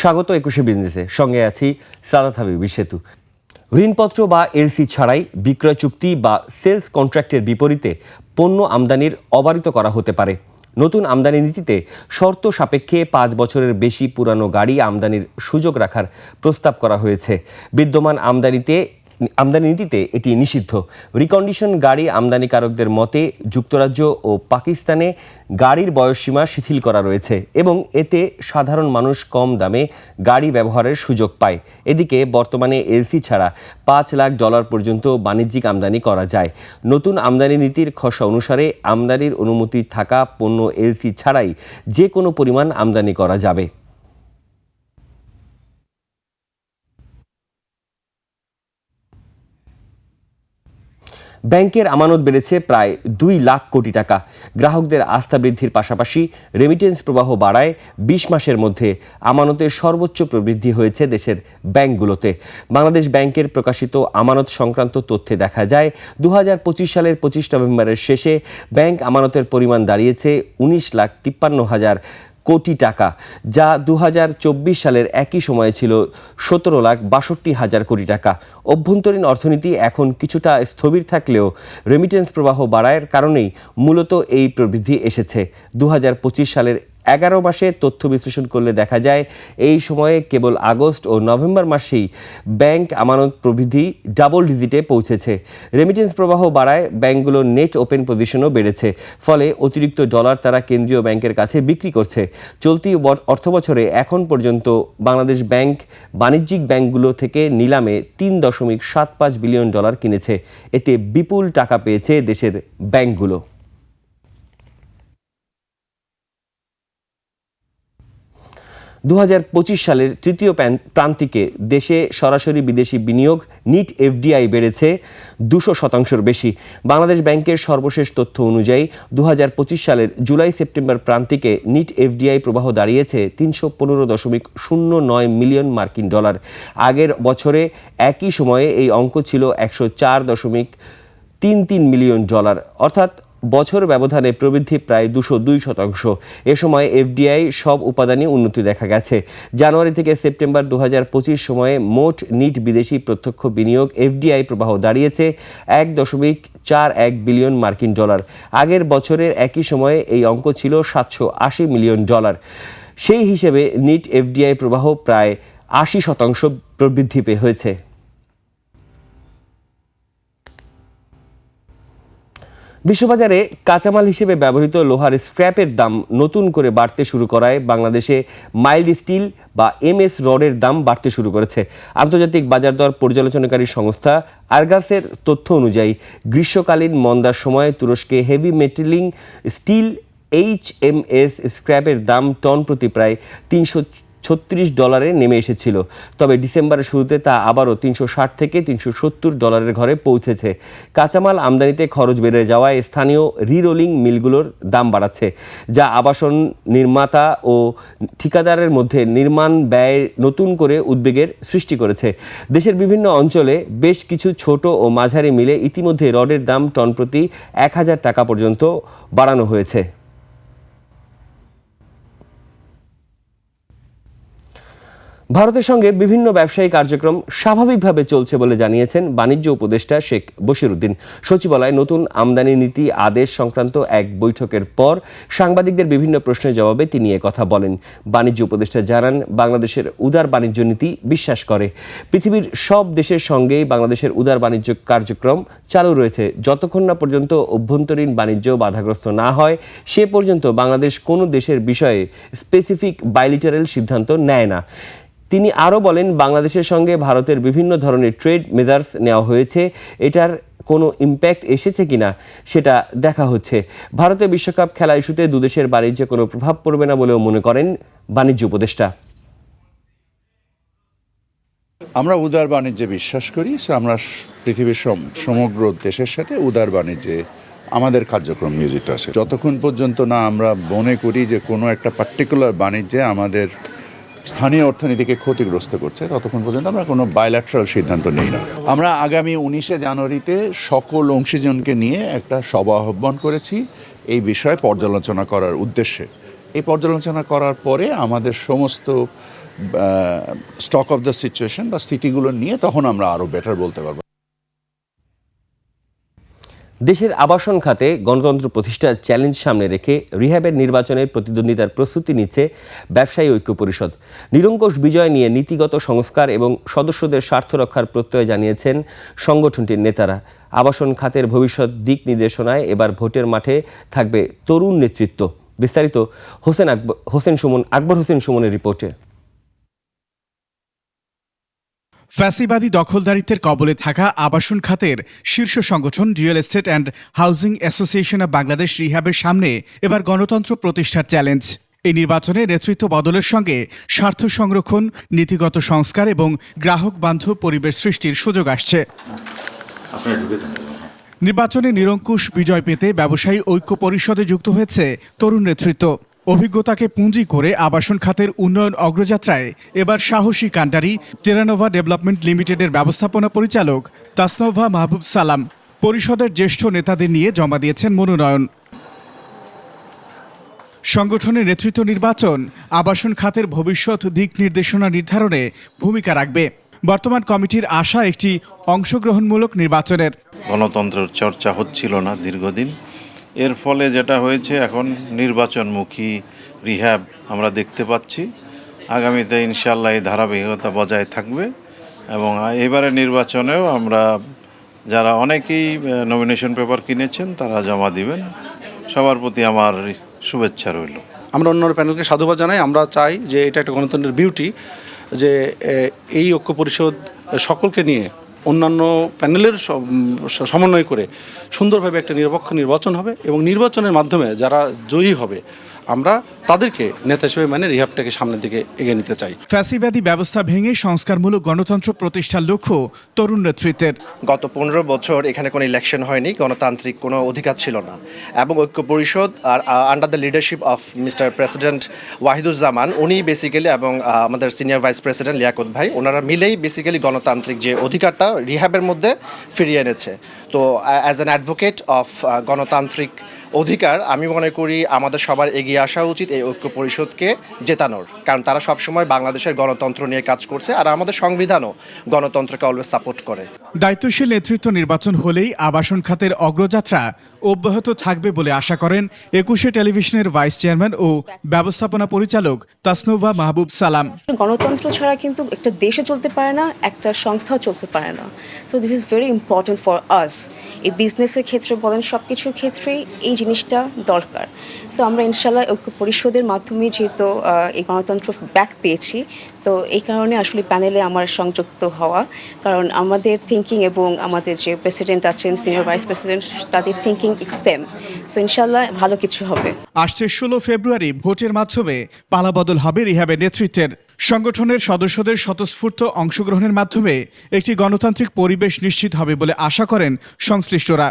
স্বাগত একুশে বিজনেসে। সঙ্গে আছি সাদা হাবিবি সেতু। ঋণপত্র বা এলসি ছাড়াই বিক্রয় চুক্তি বা সেলস কন্ট্রাক্টের বিপরীতে পণ্য আমদানির অবারিত করা হতে পারে। নতুন আমদানি নীতিতে শর্ত সাপেক্ষে পাঁচ বছরের বেশি পুরানো গাড়ি আমদানির সুযোগ রাখার প্রস্তাব করা হয়েছে। বিদ্যমান আমদানিতে আমদানি নীতিতে এটি নিষিদ্ধ। রিকন্ডিশন গাড়ি আমদানিকারকদের মতে, যুক্তরাজ্য ও পাকিস্তানে গাড়ির বয়সসীমা শিথিল করা রয়েছে এবং এতে সাধারণ মানুষ কম দামে গাড়ি ব্যবহারের সুযোগ পায়। এদিকে বর্তমানে এলসি ছাড়া পাঁচ লাখ ডলার পর্যন্ত বাণিজ্যিক আমদানি করা যায়। নতুন আমদানি নীতির খসড়া অনুসারে আমদানির অনুমতি থাকা পণ্য এলসি ছাড়াই যে কোনো পরিমাণ আমদানি করা যাবে। ব্যাংকের আমানত বেড়েছে প্রায় দুই লাখ কোটি টাকা। গ্রাহকদের আস্থা বৃদ্ধির পাশাপাশি রেমিটেন্স প্রবাহ বাড়ায়। বিশ মাসের মধ্যে আমানতের সর্বোচ্চ প্রবৃদ্ধি হয়েছে দেশের ব্যাংকগুলোতে। বাংলাদেশ ব্যাংকের প্রকাশিত আমানত সংক্রান্ত তথ্যে দেখা যায় দু হাজার পঁচিশ সালের পঁচিশ নভেম্বরের শেষে ব্যাংক আমানতের পরিমাণ দাঁড়িয়েছে উনিশ লাখ তিপ্পান্ন হাজার কোটি টাকা, যা দু হাজার চব্বিশ সালের একই সময়ে ছিল সতেরো লাখ বাষট্টি হাজার কোটি টাকা। অভ্যন্তরীণ অর্থনীতি এখন কিছুটা স্থবির থাকলেও রেমিটেন্স প্রবাহ বাড়ার কারণেই মূলত এই প্রবৃদ্ধি এসেছে। দু হাজার পঁচিশ সালের এগারো মাসে তথ্য বিশ্লেষণ করলে দেখা যায় এই সময়ে কেবল আগস্ট ও নভেম্বর মাসেই ব্যাংক আমানত প্রবৃদ্ধি ডাবল ডিজিটে পৌঁছেছে। রেমিটেন্স প্রবাহ বাড়ায় ব্যাংকগুলোর নেট ওপেন পজিশনও বেড়েছে। ফলে অতিরিক্ত ডলার তারা কেন্দ্রীয় ব্যাংকের কাছে বিক্রি করছে। চলতি বর- অর্থবছরে এখন পর্যন্ত বাংলাদেশ ব্যাংক বাণিজ্যিক ব্যাংকগুলো থেকে নিলামে তিন দশমিক সাত পাঁচ বিলিয়ন ডলার কিনেছে। এতে বিপুল টাকা পেয়েছে দেশের ব্যাংকগুলো। দু হাজার পঁচিশ সালের তৃতীয় প্রান্তিকে দেশে সরাসরি বিদেশি বিনিয়োগ, নিট এফডিআই বেড়েছে দুশো শতাংশের বেশি। বাংলাদেশ ব্যাংকের সর্বশেষ তথ্য অনুযায়ী দু হাজার পঁচিশ সালের জুলাই সেপ্টেম্বর প্রান্তিকে নিট এফডিআই প্রবাহ দাঁড়িয়েছে তিনশো পনেরো দশমিক শূন্য নয় মিলিয়ন মার্কিন ডলার। আগের বছরে একই সময়ে এই অঙ্ক ছিল একশো চার দশমিক তিন তিন মিলিয়ন ডলার। অর্থাৎ বছর ব্যবধানে প্রবৃদ্ধি প্রায় দুশো দুই শতাংশ। এ সময় এফডিআই সব উপাদানই উন্নতি দেখা গেছে। জানুয়ারি থেকে সেপ্টেম্বর দু হাজার পঁচিশ সময়ে মোট নিট বিদেশি প্রত্যক্ষ বিনিয়োগ এফডিআই প্রবাহ দাঁড়িয়েছে এক দশমিক চার এক বিলিয়ন মার্কিন ডলার। আগের বছরের একই সময়ে এই অঙ্ক ছিল সাতশো আশি মিলিয়ন ডলার। সেই হিসেবে নিট এফডিআই প্রবাহ প্রায় আশি শতাংশ প্রবৃদ্ধি পেয়ে হয়েছে। বিশ্ববাজারে কাঁচামাল হিসেবে ব্যবহৃত লোহার স্ক্র্যাপের দাম নতুন করে বাড়তে শুরু করায় বাংলাদেশে মাইল্ড স্টিল বা এমএস রডের দাম বাড়তে শুরু করেছে। আন্তর্জাতিক বাজার দর পর্যালোচনাকারী সংস্থা আর্গাসের তথ্য অনুযায়ী, গ্রীষ্মকালীন মন্দার সময় তুরস্কে হেভি মেটেলিং স্টিল এইচ এম এস স্ক্র্যাপের দাম টন প্রতি প্রায় তিনশো ছত্রিশ ডলারে নেমে এসেছিল। তবে ডিসেম্বরের শুরুতে তা আবারও তিনশো ষাট থেকে তিনশো সত্তর ডলারের ঘরে পৌঁছেছে। কাঁচামাল আমদানিতে খরচ বেড়ে যাওয়ায় স্থানীয় রিরোলিং মিলগুলোর দাম বাড়াচ্ছে, যা আবাসন, নির্মাতা ও ঠিকাদারের মধ্যে নির্মাণ ব্যয় নতুন করে উদ্বেগের সৃষ্টি করেছে। দেশের বিভিন্ন অঞ্চলে বেশ কিছু ছোট ও মাঝারি মিলে ইতিমধ্যে রডের দাম টন প্রতি এক হাজার টাকা পর্যন্ত বাড়ানো হয়েছে। ভারতের সঙ্গে বিভিন্ন ব্যবসায়ী কার্যক্রম স্বাভাবিকভাবে চলছে বলে জানিয়েছেন বাণিজ্য উপদেষ্টা শেখ বশিরুদ্দিন। সচিবালয়ে নতুন আমদানি নীতি আদেশ সংক্রান্ত এক বৈঠকের পর সাংবাদিকদের বিভিন্ন প্রশ্নের জবাবে তিনি কথা বলেন। বাণিজ্য উপদেষ্টা জানান, বাংলাদেশের উদার বাণিজ্য নীতি বিশ্বাস করে। পৃথিবীর সব দেশের সঙ্গেই বাংলাদেশের উদার বাণিজ্য কার্যক্রম চালু রয়েছে। যতক্ষণ না পর্যন্ত অভ্যন্তরীণ বাণিজ্য বাধাগ্রস্ত না হয়, সে পর্যন্ত বাংলাদেশ কোনো দেশের বিষয়ে স্পেসিফিক বাইলিটারাল সিদ্ধান্ত নেয় না। তিনি আরও বলেন, বাংলাদেশের সঙ্গে ভারতের বিভিন্ন ধরনের ট্রেড মেজার্স নেওয়া হয়েছে। এটার কোনো ইম্প্যাক্ট এসেছে কিনা সেটা দেখা হচ্ছে। ভারতে বিশ্বকাপ খেলা ইস্যুতে দুদেশের বাণিজ্যে কোনো প্রভাব পড়বে না বলেও মনে করেন বাণিজ্য উপদেষ্টা। আমরা উদার বাণিজ্যে বিশ্বাস করি আমরা পৃথিবীর সম- সমগ্র দেশের সাথে উদার বাণিজ্যে আমাদের কার্যক্রম নিয়োজিত আছে। যতক্ষণ পর্যন্ত না আমরা মনে করি যে কোনো একটা পার্টিকুলার বাণিজ্যে আমাদের স্থানীয় অর্থনীতিকে ক্ষতিগ্রস্ত করছে, ততক্ষণ পর্যন্ত আমরা কোনো বাইল্যাট্রাল সিদ্ধান্ত নিই না। আমরা আগামী উনিশে জানুয়ারিতে সকল অংশীজনকে নিয়ে একটা সভা আহ্বান করেছি, এই বিষয়ে পর্যালোচনা করার উদ্দেশ্যে। এই পর্যালোচনা করার পরে আমাদের সমস্ত স্টক অফ দ্য সিচুয়েশন বা স্থিতিগুলো নিয়ে তখন আমরা আরও বেটার বলতে পারব। দেশের আবাসন খাতে গণতন্ত্র প্রতিষ্ঠার চ্যালেঞ্জ সামনে রেখে রিহ্যাবের নির্বাচনের প্রতিদ্বন্দ্বিতার প্রস্তুতি নিচ্ছে ব্যবসায়ী ঐক্য পরিষদ। নিরঙ্কুশ বিজয় নিয়ে নীতিগত সংস্কার এবং সদস্যদের স্বার্থ রক্ষার প্রত্যয় জানিয়েছেন সংগঠনটির নেতারা। আবাসন খাতের ভবিষ্যৎ দিক নির্দেশনায় এবার ভোটের মাঠে থাকবে তরুণ নেতৃত্ব। বিস্তারিত হোসেন আকবর হোসেন সুমন আকবর হোসেন সুমনের রিপোর্টে। ফ্যাসিবাদী দখলদারিত্বের কবলে থাকা আবাসন খাতের শীর্ষ সংগঠন real estate and housing association of Bangladesh রিহাবের সামনে এবার গণতন্ত্র প্রতিষ্ঠার চ্যালেঞ্জ। এই নির্বাচনে নেতৃত্ব বদলের সঙ্গে স্বার্থ সংরক্ষণ নীতিগত সংস্কার এবং গ্রাহক বান্ধব পরিবেশ সৃষ্টির সুযোগ আসছে। নির্বাচনে নিরঙ্কুশ বিজয় পেতে ব্যবসায়ী ঐক্য পরিষদে যুক্ত হয়েছে তরুণ নেতৃত্ব। অভিজ্ঞতাকে পুঁজি করে আবাসন খাতের উন্নয়ন অগ্রযাত্রায় এবার সাহসী কান্ডারি টেরানোভা ডেভেলপমেন্ট লিমিটেডের ব্যবস্থাপনা পরিচালক তাসনোভা মাহবুব সালাম পরিষদের জ্যেষ্ঠ নেতাদের নিয়ে জমা দিয়েছেন মনোনয়ন। সংগঠনের নেতৃত্ব নির্বাচন আবাসন খাতের ভবিষ্যৎ দিক নির্দেশনা নির্ধারণে ভূমিকা রাখবে। বর্তমান কমিটির আশা একটি অংশগ্রহণমূলক নির্বাচনের। গণতন্ত্রের চর্চা হচ্ছিল না দীর্ঘদিন। এর ফলে যেটা হয়েছে, এখন নির্বাচনমুখী রিহ্যাব আমরা দেখতে পাচ্ছি। আগামীতে ইনশাল্লাহ এই ধারাবাহিকতা বজায় থাকবে এবং এবারে নির্বাচনেও আমরা যারা অনেকেই নমিনেশন পেপার কিনেছেন, তারা জমা দিবেন। সবার প্রতি আমার শুভেচ্ছা রইল। আমরা অন্য প্যানেলকে সাধুবাদ জানাই। আমরা চাই যে এটা একটা গণতন্ত্রের বিউটি যে এই ঐক্য পরিষদ সকলকে নিয়ে অন্যান্য প্যানেলের সমন্বয় করে সুন্দরভাবে একটা নিরপেক্ষ নির্বাচন হবে এবং নির্বাচনের মাধ্যমে যারা জয়ী হবে আমরা তাদেরকে নেতা হিসেবে মানে রিহাবটাকে সামনের দিকে এগিয়ে নিতে চাই। ফ্যাসিবাদী ব্যবস্থা ভেঙে সংস্কারমূলক গণতন্ত্র প্রতিষ্ঠার লক্ষ্য তরুণ নেতৃত্বের। গত পনেরো বছর এখানে কোনো ইলেকশন হয়নি গণতান্ত্রিক কোনো অধিকার ছিল না। এবং ঐক্য পরিষদ আর under the leadership of mister president Wahiduzzaman উনি বেসিক্যালি এবং আমাদের সিনিয়র ভাইস প্রেসিডেন্ট লিয়াকত ভাই ওনারা মিলেই বেসিক্যালি গণতান্ত্রিক যে অধিকারটা রিহাবের মধ্যে ফিরিয়ে এনেছে। তো অ্যাজ অ্যান অ্যাডভোকেট অফ গণতান্ত্রিক অধিকার আমি মনে করি আমাদের সবার এগিয়ে আসা উচিত এই ঐক্য পরিষদকে জেতানোর। কারণ তারা সবসময় বাংলাদেশের গণতন্ত্র নিয়ে কাজ করছে আর আমাদের সংবিধানও গণতন্ত্রকে অলওয়েজ সাপোর্ট করে। দায়িত্বশীল নেতৃত্ব নির্বাচন হলেই আবাসন খাতের অগ্রযাত্রা অব্যাহত থাকবে বলে আশা করেন একুশে টেলিভিশনের ভাইস চেয়ারম্যান ও ব্যবস্থাপনা পরিচালক তাসনোভা মাহবুব সালাম। গণতন্ত্র ছাড়া কিন্তু একটা দেশে চলতে পারে না, একটা সংস্থাও চলতে পারে না। So this is very important for us এই বিজনেসের ক্ষেত্রে বলেন সব কিছুর ক্ষেত্রেই এই জিনিসটা দরকার। সো আমরা ইনশাল্লাহ ঐক্য পরিষদের মাধ্যমে যেহেতু এই গণতন্ত্র ব্যাক পেয়েছি তো এই কারণে আসলে প্যানেলে আমার সংযুক্ত হওয়া। কারণ আমাদের থিঙ্কিং এবং আমাদের যে প্রেসিডেন্ট আছেন সিনিয়র ভাইস প্রেসিডেন্ট তাদের থিঙ্কিং সেম সো ইনশাল্লাহ ভালো কিছু হবে। আসছে ষোলো ফেব্রুয়ারি, ভোটের মাধ্যমে পালাবদল হবে রিহাবের নেতৃত্বের। সংগঠনের সদস্যদের স্বতঃস্ফূর্ত অংশগ্রহণের মাধ্যমে একটি গণতান্ত্রিক পরিবেশ নিশ্চিত হবে বলে আশা করেন সংশ্লিষ্টরা।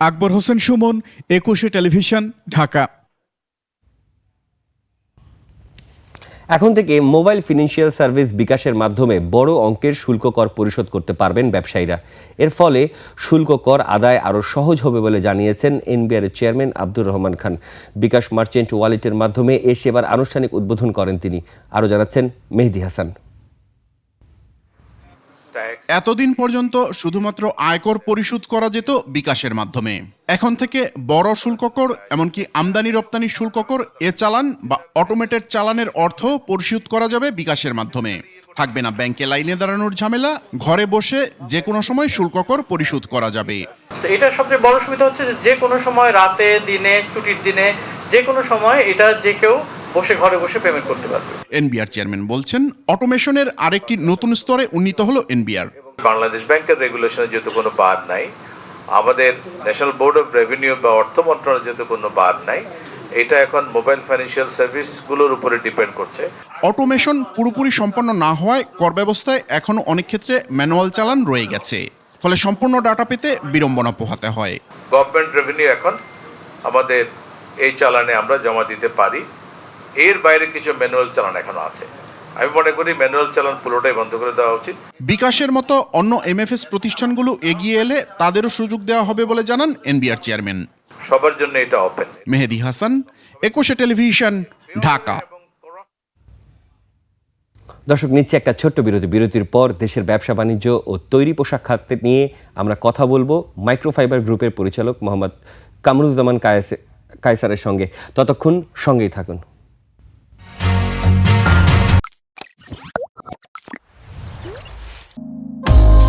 আকবর হোসেন সুমন, একুশে টেলিভিশন, ঢাকা। এখন থেকে মোবাইল ফিনান্সিয়াল সার্ভিস বিকাশের মাধ্যমে বড় অঙ্কের শুল্ক কর পরিশোধ করতে পারবেন ব্যবসায়ীরা। এর ফলে শুল্ক কর আদায় আরও সহজ হবে বলে জানিয়েছেন NBR chairman Abdur Rahman Khan. BKash merchant ওয়ালেটের মাধ্যমে এ সেবার আনুষ্ঠানিক উদ্বোধন করেন তিনি। আরও জানাচ্ছেন মেহেদি হাসান। এতদিন পর্যন্ত শুধুমাত্র আয়কর পরিশোধ করা যেত বিকাশের মাধ্যমে। এখন থেকে বড় শুল্ককর এমনকি আমদানি রপ্তানি শুল্ককর এ চালান বা অটোমেটেড চালানের অর্থ পরিশোধ করা যাবে বিকাশের মাধ্যমে। থাকবে না ব্যাংকে লাইনে দাঁড়ানোর ঝামেলা, ঘরে বসে যে কোনো সময় শুল্ককর পরিশোধ করা যাবে। তো এটার সবচেয়ে বড় সুবিধা হচ্ছে যে কোনো সময় রাতে, দিনে, ছুটির দিনে যে কোনো সময় এটা যে কেউ বসে ঘরে বসে পেমেন্ট করতে পারবে। এনবিআর চেয়ারম্যান বলছেন অটোমেশনের আরেকটি নতুন স্তরে উন্নীত হলো এনবিআর। বাংলাদেশ ব্যাংকের রেগুলেশনে যেহেতু কোনো বার নাই আমাদের ন্যাশনাল বোর্ড অফ রেভিনিউ বা অর্থ মন্ত্রণালয় যেহেতু কোনো বার নাই এটা এখন মোবাইল ফাইন্যান্সিয়াল সার্ভিসগুলোর উপরে ডিপেন্ড করছে। অটোমেশন পুরোপুরি সম্পন্ন না হওয়ায় কর ব্যবস্থায় এখনও অনেক ক্ষেত্রে ম্যানুয়াল চালান রয়ে গেছে। ফলে সম্পূর্ণ ডাটা পেতে বিড়ম্বনা পোহাতে হয়। গভর্নমেন্ট রেভিনিউ এখন আমাদের এই চালানে আমরা জমা দিতে পারি। এর বাইরে কিছু ম্যানুয়াল চালান এখনও আছে। আমি মনে করি ম্যানুয়াল চালান পুরোটাই বন্ধ করে দেওয়া উচিত। বিকাশের মতো অন্য এমএফএস প্রতিষ্ঠানগুলো এগিয়ে এলে তাদেরও সুযোগ দেওয়া হবে বলে জানান এনবিআর চেয়ারম্যান সবার জন্য এটা ওপেন মেহেদি হাসান একুশে টেলিভিশন ঢাকা। দর্শক নিচ্ছে একটা ছোট্ট বিরতি। বিরতির পর দেশের ব্যবসা বাণিজ্য ও তৈরি পোশাক খাতে নিয়ে আমরা কথা বলব মাইক্রোফাইবার গ্রুপের পরিচালক মোহাম্মদ কামরুজ্জামান কায়েস কায়সারের সঙ্গে। ততক্ষণ সঙ্গেই থাকুন।